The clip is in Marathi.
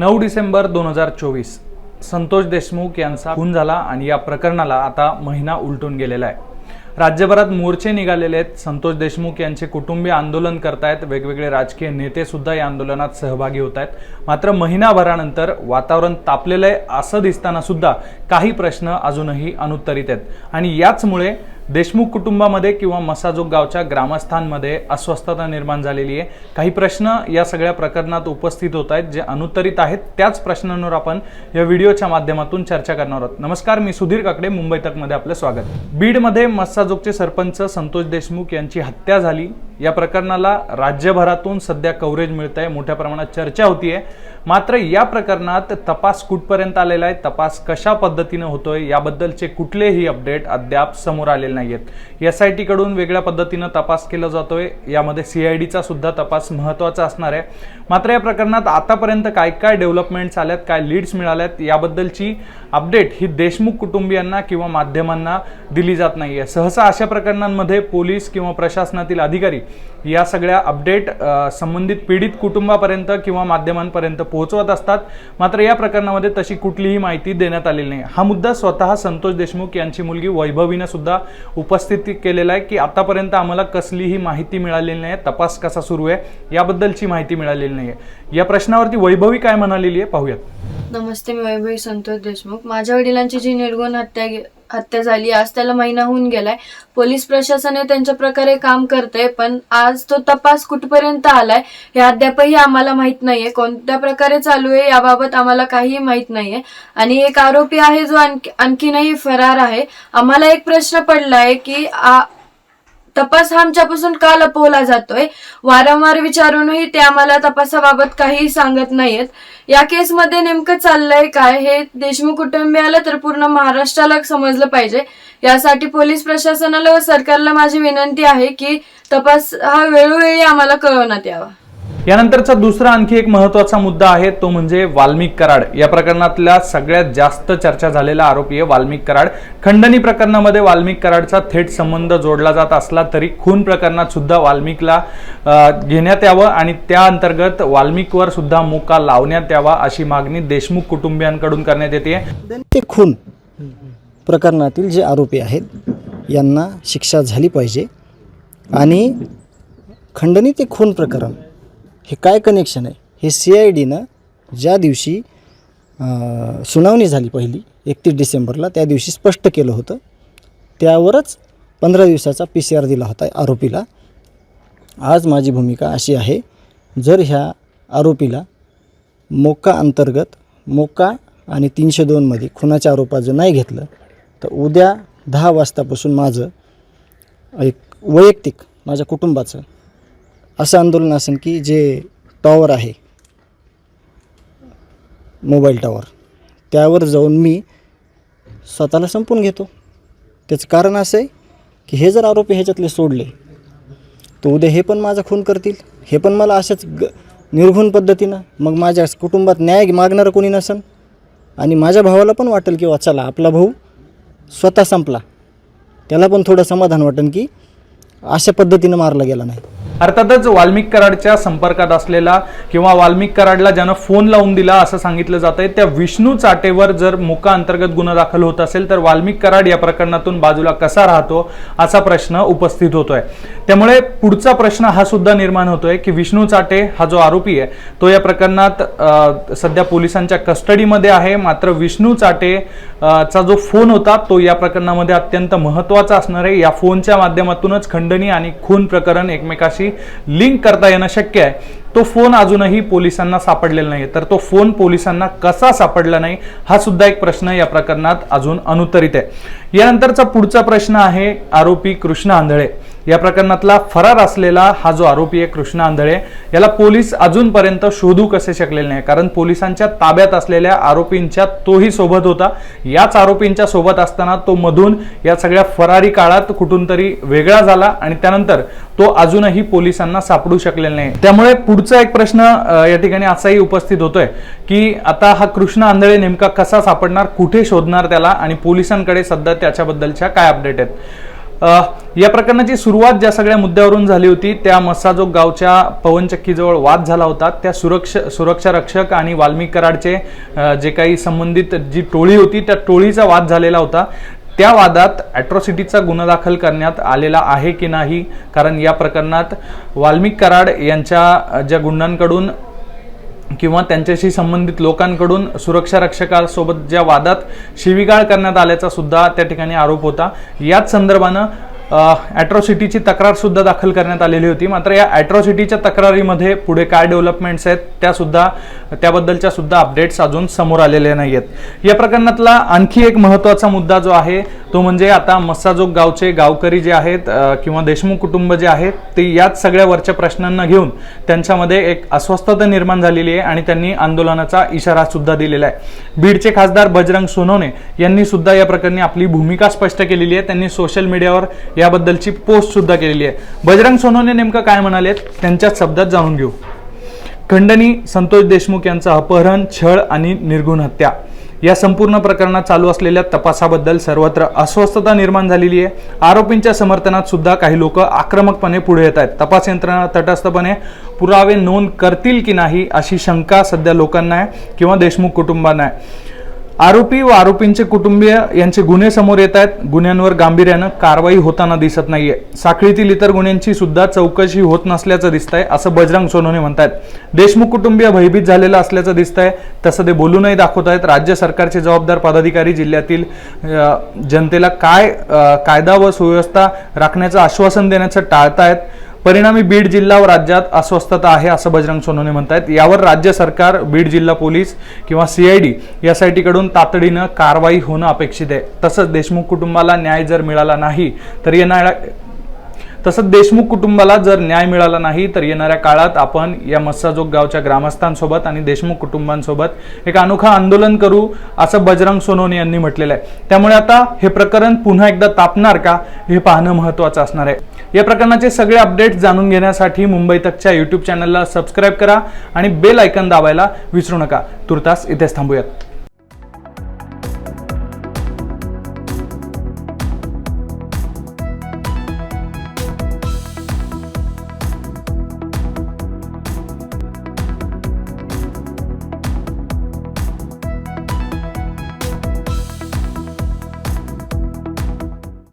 नऊ डिसेंबर दोन हजार चोवीस. संतोष देशमुख यांचा खून झाला आणि या प्रकरणाला आता महिना उलटून गेलेला आहे. राज्यभरात मोर्चे निघालेले आहेत. संतोष देशमुख यांचे कुटुंबीय आंदोलन करतायत. वेगवेगळे राजकीय नेते सुद्धा या आंदोलनात सहभागी होत आहेत. मात्र महिनाभरानंतर वातावरण तापलेलं आहे. असं दिसताना सुद्धा काही प्रश्न अजूनही अनुत्तरित आहेत. आणि याचमुळे देशमुख कुटुंबामध्ये किंवा मसाजोग गावच्या ग्रामस्थांमध्ये अस्वस्थता निर्माण झालेली आहे. काही प्रश्न या सगळ्या प्रकरणात उपस्थित होत आहेत जे अनुत्तरित आहेत त्याच प्रश्नांवर आपण या व्हिडिओच्या माध्यमातून चर्चा करणार आहोत. नमस्कार मी सुधीर काकडे मुंबई तकमध्ये आपलं स्वागत. बीडमध्ये मस्साजोगचे सरपंच संतोष देशमुख यांची हत्या झाली. या प्रकरणाला राज्यभरातून सध्या कव्हरेज मिळत आहे मोठ्या प्रमाणात चर्चा होतीये. मात्र या प्रकरणात तपास कुठपर्यंत आलेला आहे तपास कशा पद्धतीनं होतोय याबद्दलचे कुठलेही अपडेट अद्याप समोर आलेले नाही आहेत एस आय टीकडून वेगळ्या पद्धतीनं तपास केला जातोय. यामध्ये सी आय सुद्धा तपास महत्त्वाचा असणार आहे. मात्र या प्रकरणात आतापर्यंत काय काय डेव्हलपमेंट्स आल्यात काय लीड्स मिळाल्यात याबद्दलची अपडेट ही देशमुख कुटुंबियांना किंवा माध्यमांना दिली जात नाही आहे सहसा अशा प्रकरणांमध्ये पोलीस किंवा प्रशासनातील अधिकारी या सगळ्या अपडेट संबंधित पीडित कुटुंबापर्यंत किंवा माध्यमांपर्यंत पोहोचवत असतात. मात्र या प्रकरणामध्ये तशी कुठलीही माहिती देण्यात आलेली नाही. हा मुद्दा स्वतः संतोष देशमुख यांची मुलगी वैभवीनं सुद्धा उपस्थित केलेला आहे की आतापर्यंत आम्हाला कसलीही माहिती मिळालेली नाही तपास कसा सुरू आहे याबद्दलची माहिती मिळालेली नाही आहे या प्रश्नावरती वैभवी काय म्हणालेली आहे पाहूयात नमस्ते मी वैभवी संतोष देशमुख. माझ्या वडिलांची जी निर्गुण हत्या हत्या झाली आज त्याला महिना होऊन गेलाय. पोलीस प्रशासन हे त्यांच्या प्रकारे काम करतंय पण आज तो तपास कुठपर्यंत आलाय हे अद्यापही आम्हाला माहीत नाहीये. कोणत्या प्रकारे चालू आहे याबाबत आम्हाला काहीही माहीत नाहीये. आणि एक आरोपी आहे जो आणखी आणखीनही फरार आहे. आम्हाला एक प्रश्न पडलाय की आ- तपास हा आमच्यापासून का लपवला जातोय. वारंवार विचारूनही ते आम्हाला तपासाबाबत काहीही सांगत नाहीयेत. या केसमध्ये नेमकं चाललंय काय हे देशमुख कुटुंबियाला तर पूर्ण महाराष्ट्राला समजलं पाहिजे. यासाठी पोलीस प्रशासनाला व सरकारला माझी विनंती आहे की तपास हा वेळोवेळी आम्हाला कळवण्यात यावा. यानंतरचा दुसरा आणखी एक महत्त्वाचा मुद्दा आहे तो म्हणजे वाल्मिक कराड. या प्रकरणातल्या सगळ्यात जास्त चर्चा झालेला आरोपी आहे वाल्मिक कराड. खंडणी प्रकरणामध्ये वाल्मिक कराडचा थेट संबंध जोडला जात असला तरी खून प्रकरणात सुद्धा वाल्मिकला घेण्यात यावं आणि त्या अंतर्गत वाल्मिकवर सुद्धा मुका लावण्यात यावा अशी मागणी देशमुख कुटुंबियांकडून करण्यात येते. ते खून प्रकरणातील जे आरोपी आहेत यांना शिक्षा झाली पाहिजे आणि खंडणी ते खून प्रकरण हे काय कनेक्शन आहे? हे सी आय डीनं ज्या दिवशी सुनावणी झाली पहिली एकतीस डिसेंबरला त्या दिवशी स्पष्ट केलं होतं. त्यावरच पंधरा दिवसाचा पी सी आर दिला होता आरोपीला. आज माझी भूमिका अशी आहे जर ह्या आरोपीला मोका अंतर्गत मोका आणि तीनशे दोनमध्ये खुनाच्या आरोपाचं नाही घेतलं तर उद्या दहा वाजतापासून माझं एक वैयक्तिक माझ्या कुटुंबाचं असं आंदोलन असेल की जे टॉवर आहे मोबाईल टॉवर त्यावर जाऊन मी स्वतःला संपून घेतो. त्याचं कारण असं आहे की हे जर आरोपी ह्याच्यातले सोडले तर उद्या हे पण माझा खून करतील. हे पण मला अशाच ग निर्घुण पद्धतीनं मग माझ्या कुटुंबात न्याय मागणारं कोणी नसन? आणि माझ्या भावाला पण वाटेल की चला आपला भाऊ स्वतः संपला. त्याला पण थोडं समाधान वाटेल की अशा पद्धतीनं मारला गेला नाही. अर्थातच वाल्मिक कराडच्या संपर्कात असलेला किंवा वाल्मिक कराडला ज्यानं फोन लावून दिला असं सांगितलं जात आहे त्या विष्णू चाटेवर जर मुका अंतर्गत गुन्हा दाखल होत असेल तर वाल्मिक कराड या प्रकरणातून बाजूला कसा राहतो असा प्रश्न उपस्थित होतोय. त्यामुळे पुढचा प्रश्न हा सुद्धा निर्माण होतोय की विष्णू चाटे हा जो आरोपी आहे तो या प्रकरणात सध्या पोलिसांच्या कस्टडीमध्ये आहे. मात्र विष्णू चाटे चा जो फोन होता तो या प्रकरणामध्ये अत्यंत महत्त्वाचा असणार आहे. या फोनच्या माध्यमातूनच खंडणी आणि खून प्रकरण एकमेकाशी लिंक करता येणं शक्य आहे. तो फोन अजूनही पोलिसांना सापडलेला नाही तर तो फोन पोलिसांना कसा सापडला नाही हा सुद्धा एक प्रश्न या प्रकरणात अजून अनुत्तरित आहे. यानंतरचा पुढचा प्रश्न आहे आरोपी कृष्ण आंधळे. या प्रकरणातला फरार असलेला हा जो आरोपी आहे कृष्ण आंधळे याला पोलीस अजूनपर्यंत शोधू कसे शकलेले नाही? कारण पोलिसांच्या ताब्यात असलेल्या आरोपींच्या तोही सोबत होता. याच आरोपींच्या सोबत असताना तो मधून या सगळ्या फरारी काळात कुठून तरी वेगळा झाला आणि त्यानंतर तो अजूनही पोलिसांना सापडू शकलेला नाही. त्यामुळे पुढचा एक प्रश्न या ठिकाणी असाही उपस्थित होतोय की आता हा कृष्ण आंधळे नेमका कसा सापडणार कुठे शोधणार त्याला आणि पोलिसांकडे सध्या त्याच्याबद्दलच्या काय अपडेट आहेत? या प्रकरणाची सुरुवात ज्या सगळ्या मुद्द्यावरून झाली होती त्या मस्साजोग गावच्या पवनचक्कीजवळ वाद झाला होता. त्या सुरक्षा सुरक्षा रक्षक आणि वाल्मिक कराडचे जे काही संबंधित जी टोळी होती त्या टोळीचा वाद झालेला होता. त्या वादात ॲट्रॉसिटीचा गुन्हा दाखल करण्यात आलेला आहे की नाही? कारण या प्रकरणात वाल्मिक कराड यांच्या ज्या गुंडांकडून किंवा त्यांच्याशी संबंधित लोकांकडून सुरक्षा रक्षकासोबत ज्या वादात शिवीगाळ करण्यात आल्याचा सुद्धा त्या ठिकाणी आरोप होता. याच संदर्भानं ॲट्रॉसिटीची तक्रारसुद्धा दाखल करण्यात आलेली होती. मात्र या ॲट्रॉसिटीच्या तक्रारीमध्ये पुढे काय डेव्हलपमेंट्स आहेत त्यासुद्धा त्याबद्दलच्या सुद्धा अपडेट्स अजून समोर आलेल्या नाही आहेत या प्रकरणातला आणखी एक महत्त्वाचा मुद्दा जो आहे तो म्हणजे आता मस्साजोग गावचे गावकरी जे आहेत किंवा देशमुख कुटुंब जे आहेत ते याच सगळ्या वरच्या प्रश्नांना घेऊन त्यांच्यामध्ये एक अस्वस्थता निर्माण झालेली आहे आणि त्यांनी आंदोलनाचा इशारा सुद्धा दिलेला आहे. बीडचे खासदार बजरंग सोनवणे यांनी सुद्धा या प्रकरणी आपली भूमिका स्पष्ट केलेली आहे. त्यांनी सोशल मीडियावर याबद्दलची पोस्ट सुद्धा केलेली आहे. बजरंग सोनवणे नेमकं काय म्हणाले त्यांच्याच शब्दात जाणून घेऊ. खंडणी संतोष देशमुख यांचं अपहरण छळ आणि निर्गुण हत्या. या संपूर्ण प्रकरणात चालू असलेल्या तपासाबद्दल सर्वत्र अस्वस्थता निर्माण झालेली आहे. आरोपींच्या समर्थनात सुद्धा काही लोक आक्रमकपणे पुढे येत आहेत. तपास यंत्रणा तटस्थपणे पुरावे नोंद करतील की नाही अशी शंका सध्या लोकांना आहे किंवा देशमुख कुटुंबांना आहे. आरोपी व आरोपींचे कुटुंबीय यांचे गुन्हे समोर येत आहेत. गुन्ह्यांवर गांभीर्यानं कारवाई होताना दिसत नाहीये. साखळीतील इतर गुन्ह्यांची सुद्धा चौकशी होत नसल्याचं दिसत आहे असं बजरंग सोनवणे म्हणतायत. देशमुख कुटुंबीय भयभीत झालेलं असल्याचं दिसतंय. तसं ते बोलूनही दाखवत आहेत. राज्य सरकारचे जबाबदार पदाधिकारी जिल्ह्यातील जनतेला काय कायदा व सुव्यवस्था राखण्याचं आश्वासन देण्याचं टाळतायत. परिणामी बीड जिल्हा व राज्यात अस्वस्थता आहे असं बजरंग सोनवणे म्हणतायत. यावर राज्य सरकार बीड जिल्हा पोलीस किंवा सीआयडी यासाठीकडून तातडीनं कारवाई होणं अपेक्षित आहे. तसंच देशमुख कुटुंबाला न्याय जर मिळाला नाही तर येणाऱ्या तसंच देशमुख कुटुंबाला जर न्याय मिळाला नाही तर येणाऱ्या काळात आपण या मस्साजोग गावच्या ग्रामस्थांसोबत आणि देशमुख कुटुंबांसोबत एक अनोखा आंदोलन करू असं बजरंग सोनवणे यांनी म्हटलेलं आहे. त्यामुळे आता हे प्रकरण पुन्हा एकदा तापणार का हे पाहणं महत्त्वाचं असणार आहे. या प्रकरणाचे सगळे अपडेट जाणून घेण्यासाठी मुंबई तकच्या युट्यूब चॅनलला सबस्क्राईब करा आणि बेल ऐकन दाबायला विसरू नका. तुर्तास इथेच थांबूयात.